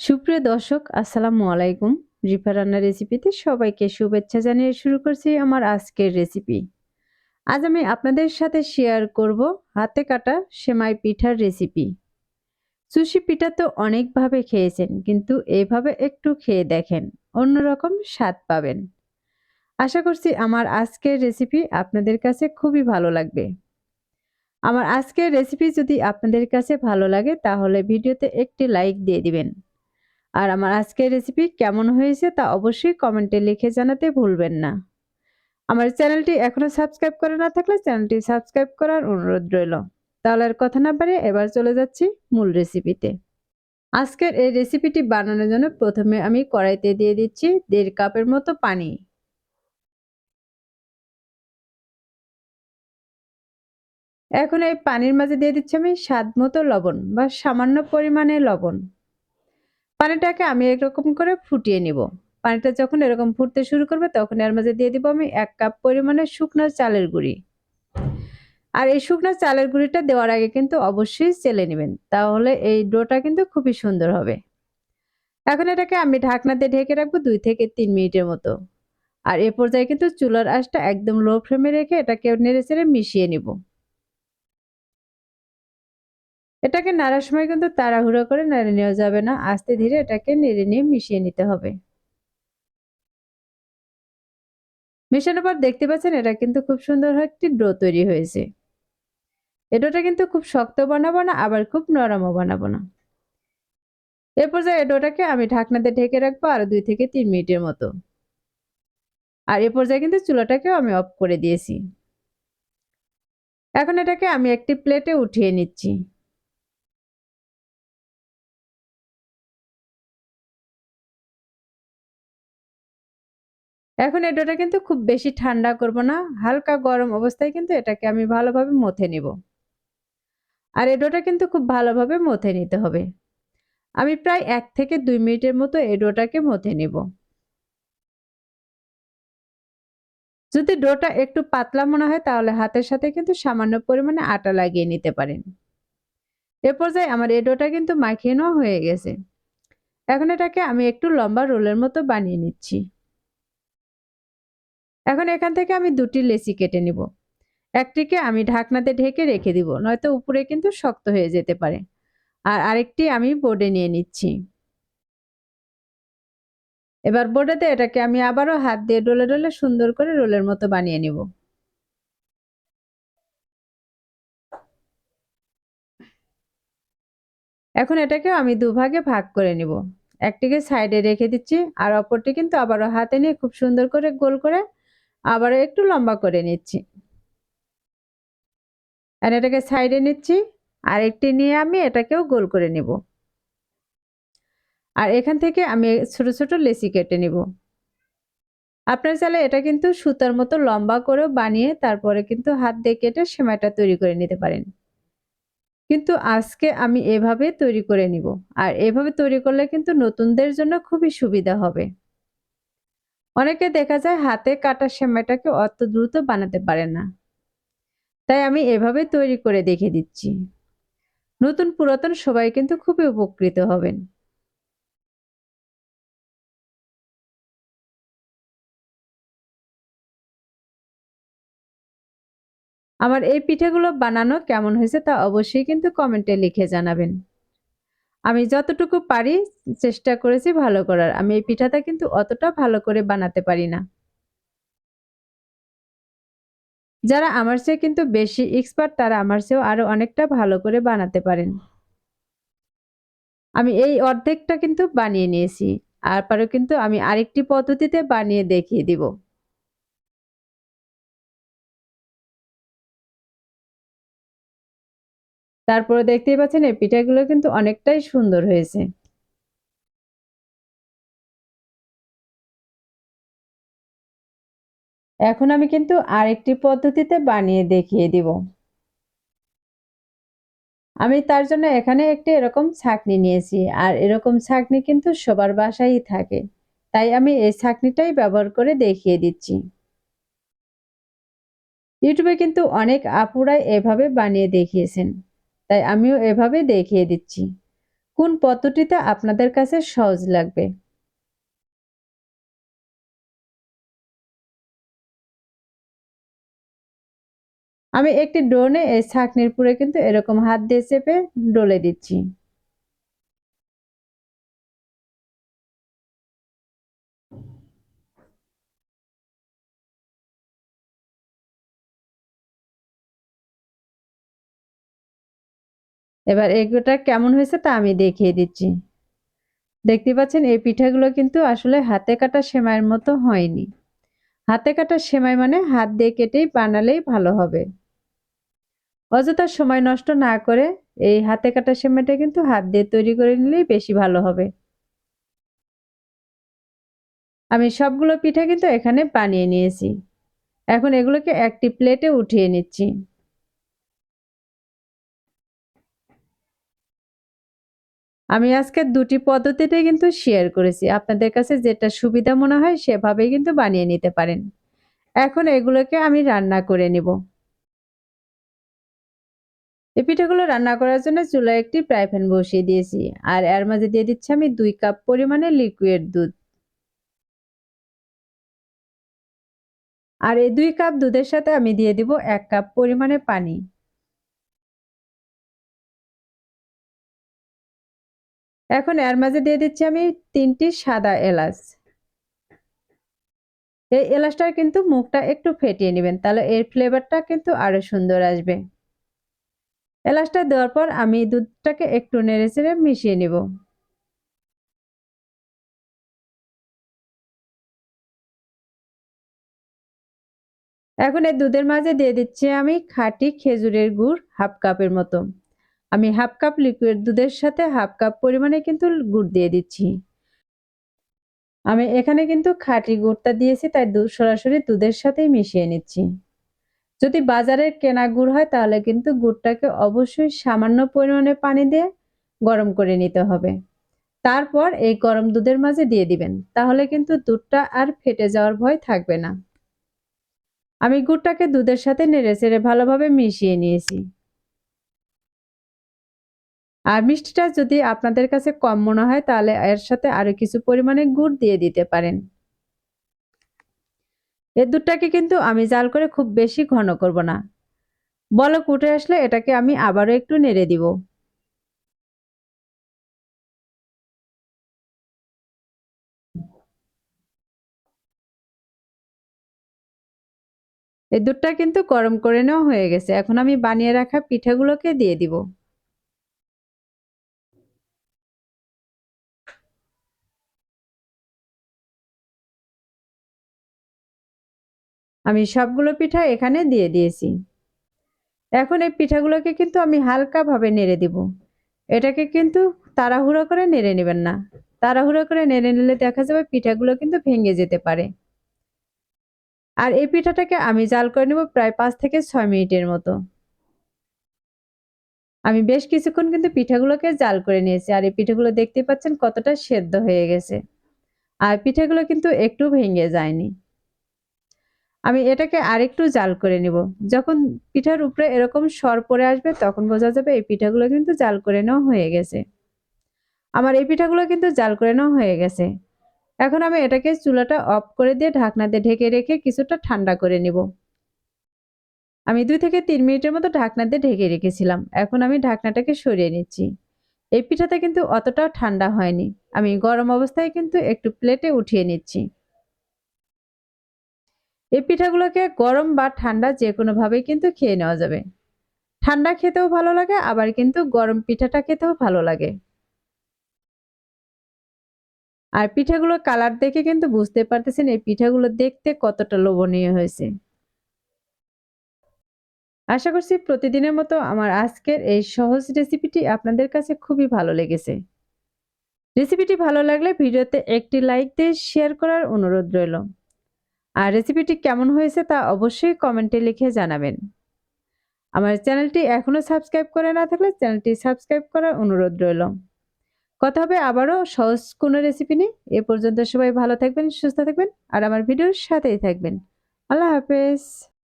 সুপ্রিয় দর্শক, আসসালামু আলাইকুম। রিফা রান্না রেসিপিতে সবাইকে শুভেচ্ছা জানিয়ে শুরু করছি আমার আজকের রেসিপি আজ আমি আপনাদের সাথে শেয়ার করব হাতে কাটা সেমাই পিঠার রেসিপি সুশি পিঠা তো অনেকভাবে খেয়েছেন, কিন্তু এভাবে একটু খেয়ে দেখেন, অন্যরকম স্বাদ পাবেন। আশা করছি আমার আজকের রেসিপি আপনাদের কাছে খুবই ভালো লাগবে। আমার আজকের রেসিপি যদি আপনাদের কাছে ভালো লাগে, তাহলে ভিডিওতে একটি লাইক দিয়ে দিবেন। আর আমার আজকের রেসিপি কেমন হয়েছে তা অবশ্যই কমেন্টে লিখে জানাতে ভুলবেন না। আমার চ্যানেলটি এখনও সাবস্ক্রাইব করে না থাকলে চ্যানেলটি সাবস্ক্রাইব করার অনুরোধ রইল। তাহলে আর কথা না পারে এবার চলে যাচ্ছি মূল রেসিপিতে আজকের এই রেসিপিটি বানানোর জন্য প্রথমে আমি কড়াইতে দিয়ে দিচ্ছি দেড় কাপের মতো পানি। এখন এই পানির মাঝে দিয়ে দিচ্ছি আমি স্বাদ মতো লবণ বা সামান্য পরিমাণে লবণ। পানিটাকে আমি এরকম করে ফুটিয়ে নিব। পানিটা যখন এরকম ফুটতে শুরু করবে তখন এর মাঝে দিয়ে দিব আমি এক কাপ পরিমাণে শুকনো চালের গুঁড়ি। আর এই শুকনো চালের গুঁড়িটা দেওয়ার আগে কিন্তু অবশ্যই চেলে নেবেন, তাহলে এই ডোটা কিন্তু খুবই সুন্দর হবে। এখন এটাকে আমি ঢাকনাতে ঢেকে রাখব দুই থেকে তিন মিনিটের মতো। আর এ পর্যায়ে কিন্তু চুলার আঁচটা একদম লো ফ্লেমে রেখে এটাকে নেড়ে চেড়ে মিশিয়ে নিব। এটাকে নাড়ার সময় কিন্তু তাড়াহুড়ো করে নেড়ে নেওয়া যাবে না। আস্তে ধীরে এটাকে নেড়ে নিয়ে মিশিয়ে নিতে হবে। মেশানোর পর দেখতে পাচ্ছেন এটা কিন্তু খুব সুন্দর একটি ডো তৈরি হয়েছে। এ ডোটা কিন্তু খুব শক্ত বানাবো না, আবার খুব নরমও বানাবো না। এরপর যে ডোটাকে আমি ঢাকনাতে ঢেকে রাখব আরও দুই থেকে তিন মিনিটের মতো। আর এ পর্যায়ে কিন্তু চুলাটাকেও আমি অফ করে দিয়েছি। এখন এটাকে আমি একটি প্লেটে উঠিয়ে নিচ্ছি। এখন এই ডোটা কিন্তু খুব বেশি ঠান্ডা করব না, হালকা গরম অবস্থায় কিন্তু এটাকে আমি ভালোভাবে মথে নিব। আর এই ডোটা কিন্তু খুব ভালোভাবে মথে নিতে হবে। আমি প্রায় এক থেকে দুই মিনিটের মতো এই ডোটাকে মথে নিব। যদি ডোটা একটু পাতলা মনে হয় তাহলে হাতের সাথে কিন্তু সামান্য পরিমাণে আটা লাগিয়ে নিতে পারেন। এ পর্যায়ে আমার এই ডোটা কিন্তু মাখিয়ে নেওয়া হয়ে গেছে। এখন এটাকে আমি একটু লম্বা রোলের মতো বানিয়ে নিচ্ছি। এখন এখান থেকে আমি দুটি লেচি কেটে নিব। একটিকে আমি ঢাকনাতে ঢেকে রেখে দিব, নয়তো উপরে কিন্তু শক্ত হয়ে যেতে পারে। আর আরেকটি আমি বোর্ডে নিয়ে নিচ্ছি। এবার বোর্ডেতে এটাকে আমি আবারও হাত দিয়ে ডলে ডলে সুন্দর করে রোলের মতো বানিয়ে নিব। এখন এটাকে আমি দুভাগে ভাগ করে নিব। একটিকে সাইডে রেখে দিচ্ছি আর অপরটি কিন্তু আবারও হাতে নিয়ে খুব সুন্দর করে গোল করে আবার একটু লম্বা করে নিচ্ছি। আর এটাকে সাইডে নিচ্ছি, আর একটি নিয়ে আমি এটাকেও গোল করে নিব। আর এখান থেকে আমি ছোট ছোট লেসি কেটে নিব। আপনার চাইলে এটা কিন্তু সুতার মতো লম্বা করে বানিয়ে তারপরে কিন্তু হাত দিয়ে কেটে সেমাইটা তৈরি করে নিতে পারেন। কিন্তু আজকে আমি এভাবে তৈরি করে নিব। আর এভাবে তৈরি করলে কিন্তু নতুনদের জন্য খুবই সুবিধা হবে। অনেকে দেখা যায় হাতে কাটা সেমাইটাকে অত দ্রুত বানাতে পারে না। তাই আমি এভাবে তৈরি করে দেখে দিচ্ছি। নতুন পুরাতন সবাই কিন্তু খুবই উপকৃত হবেন। আমার এই পিঠেগুলো বানানো কেমন হয়েছে তা অবশ্যই কিন্তু কমেন্টে লিখে জানাবেন। আমি যতটুকু পারি চেষ্টা করেছি ভালো করার। আমি এই পিঠাটা কিন্তু অতটা ভালো করে বানাতে পারি না। যারা আমার চেয়ে কিন্তু বেশি এক্সপার্ট তারা আমার চেয়েও আরও অনেকটা ভালো করে বানাতে পারেন। আমি এই অর্ধেকটা কিন্তু বানিয়ে নিয়েছি। আর পরে কিন্তু আমি আরেকটি পদ্ধতিতে বানিয়ে দেখিয়ে দিব। তারপরে দেখতেই পাচ্ছেন এই পিঠাগুলো কিন্তু অনেকটাই সুন্দর হয়েছে। এখন আমি কিন্তু আরেকটি পদ্ধতিতে বানিয়ে দেখিয়ে দিব। আমি তার জন্য এখানে একটি এরকম ছাকনি নিয়েছি, আর এরকম ছাকনি কিন্তু সবার বাসায় থাকে, তাই আমি এই ছাকনিটাই ব্যবহার করে দেখিয়ে দিচ্ছি। ইউটিউবে কিন্তু অনেক আপুরাই এভাবে বানিয়ে দেখিয়েছেন। তাই আমিও এভাবে দেখিয়ে দিচ্ছি। কোন পদ্ধতিতে আপনাদের কাছে সহজ লাগবে? আমি একটি ড্রোনে এই ছাকনির পুরে কিন্তু এরকম হাত দিয়ে চেপে ডলে দিচ্ছি। এবার এগুলোটা কেমন হয়েছে তা আমি দেখিয়ে দিচ্ছি। দেখতে পাচ্ছেন, এই পিঠাগুলো কিন্তু আসলে হাতে কাটা সেমাইয়ের মতো হয়নি। হাতে কাটা সেমাই মানে হাত দিয়ে কেটেই বানালেই ভালো হবে। অযথা সময় নষ্ট না করে এই হাতে কাটা সেমাইটা কিন্তু হাত দিয়ে তৈরি করে নিলেই বেশি ভালো হবে। আমি সবগুলো পিঠা কিন্তু এখানে বানিয়ে নিয়েছি। এখন এগুলোকে একটি প্লেটে উঠিয়ে নিচ্ছি। আমি আজকে দুটি পদ্ধতিতে কিন্তু শেয়ার করেছি। আপনাদের কাছে যেটা সুবিধা মনে হয় সেভাবেই কিন্তু বানিয়ে নিতে পারেন। এখন এগুলোকে আমি রান্না করে নিব। এই পিঠাগুলো রান্না করার জন্য চুলায় একটি ফ্রাই প্যান বসিয়ে দিয়েছি আর এর মাঝে দিয়ে দিচ্ছি আমি দুই কাপ পরিমাণে লিকুইড দুধ। আর এই দুই কাপ দুধের সাথে আমি দিয়ে দিব এক কাপ পরিমাণে পানি। এখন এর মাঝে দিয়ে দিচ্ছি আমি তিনটি সাদা এলাচ। এই এলাচটার কিন্তু মুখটা একটু ফেটিয়ে নেবেন, তাহলে এর ফ্লেভারটা কিন্তু আরও সুন্দর আসবে। এলাচটা দেওয়ার পর আমি দুধটাকে একটু নেড়ে চেড়ে মিশিয়ে নিব। এখন এই দুধের মাঝে দিয়ে দিচ্ছি আমি খাঁটি খেজুরের গুড় হাফ কাপের মতো। আমি হাফ কাপ লিকুইড দুধের সাথে হাফ কাপ পরিমাণে কিন্তু গুড় দিয়ে দিচ্ছি। আমি এখানে কিন্তু খাঁটি গুড়টা দিয়েছি, তাই দুধ সরাসরি দুধের সাথেই মিশিয়ে নিচ্ছি। যদি বাজারের কেনা গুড় হয়, তাহলে কিন্তু গুড়টাকে অবশ্যই সামান্য পরিমাণে পানি দিয়ে গরম করে নিতে হবে। তারপর এই গরম দুধের মাঝে দিয়ে দিবেন, তাহলে কিন্তু দুধটা আর ফেটে যাওয়ার ভয় থাকবে না। আমি গুড়টাকে দুধের সাথে নেড়ে চেড়ে ভালোভাবে মিশিয়ে নিয়েছি। আর মিষ্টিটা যদি আপনাদের কাছে কম মনে হয়, তাহলে এর সাথে আরও কিছু পরিমাণে গুড় দিয়ে দিতে পারেন। এর দুধটাকে কিন্তু আমি জাল করে খুব বেশি ঘন করব না। বলক উঠে আসলে এটাকে আমি আবারও একটু নেড়ে দিব। এই দুধটা কিন্তু গরম করে নেওয়া হয়ে গেছে। এখন আমি বানিয়ে রাখা পিঠাগুলোকে দিয়ে দিব। আমি সবগুলো পিঠা এখানে দিয়ে দিয়েছি। এখন এই পিঠাগুলোকে কিন্তু আমি হালকাভাবে নেড়ে দিব। এটাকে কিন্তু তাড়াহুড়ো করে নেড়ে নেবেন না। তাড়াহুড়ো করে নেড়ে নিলে দেখা যাবে পিঠাগুলো কিন্তু ভেঙে যেতে পারে। আর এই পিঠাটাকে আমি জাল করে নেব প্রায় পাঁচ থেকে ছয় মিনিটের মতো। আমি বেশ কিছুক্ষণ কিন্তু পিঠাগুলোকে জাল করে নিয়েছি আর এই পিঠাগুলো দেখতে পাচ্ছেন কতটা সেদ্ধ হয়ে গেছে। আর পিঠাগুলো কিন্তু একটু ভেঙে যায়নি। আমি এটাকে আরেকটু জাল করে নিব। যখন পিঠার উপরে এরকম সর পরে আসবে, তখন বোঝা যাবে এই পিঠাগুলো কিন্তু জাল করে নেওয়া হয়ে গেছে। আমার এই পিঠাগুলো কিন্তু জাল করে নেওয়া হয়ে গেছে। এখন আমি এটাকে চুলাটা অফ করে দিয়ে ঢাকনা দিয়ে ঢেকে রেখে কিছুটা ঠান্ডা করে নিব। আমি দুই থেকে তিন মিনিটের মতো ঢাকনা দিয়ে ঢেকে রেখেছিলাম। এখন আমি ঢাকনাটাকে সরিয়ে নিচ্ছি। এই পিঠাটা কিন্তু অতটাও ঠান্ডা হয়নি। আমি গরম অবস্থায় কিন্তু একটু প্লেটে উঠিয়ে নিচ্ছি। এই পিঠাগুলোকে গরম বা ঠান্ডা যে কোনোভাবেই কিন্তু খেয়ে নেওয়া যাবে। ঠান্ডা খেতেও ভালো লাগে, আবার কিন্তু গরম পিঠাটা খেতেও ভালো লাগে। আর পিঠাগুলোর কালার দেখে কিন্তু বুঝতে পারতেছেন এই পিঠাগুলো দেখতে কতটা লোভনীয় হয়েছে। আশা করছি প্রতিদিনের মতো আমার আজকের এই সহজ রেসিপিটি আপনাদের কাছে খুবই ভালো লেগেছে। রেসিপিটি ভালো লাগলে ভিডিওতে একটি লাইক দিয়ে শেয়ার করার অনুরোধ রইল। আর রেসিপিটি কেমন হয়েছে তা অবশ্যই কমেন্টে লিখে জানাবেন। আমার চ্যানেলটি এখনও সাবস্ক্রাইব করে না থাকলে চ্যানেলটি সাবস্ক্রাইব করার অনুরোধ রইল। কথা হবে আবারও সহজ কোনো রেসিপি নিয়ে। এ পর্যন্ত সবাই ভালো থাকবেন, সুস্থ থাকবেন, আর আমার ভিডিওর সাথেই থাকবেন। আল্লাহ হাফেজ।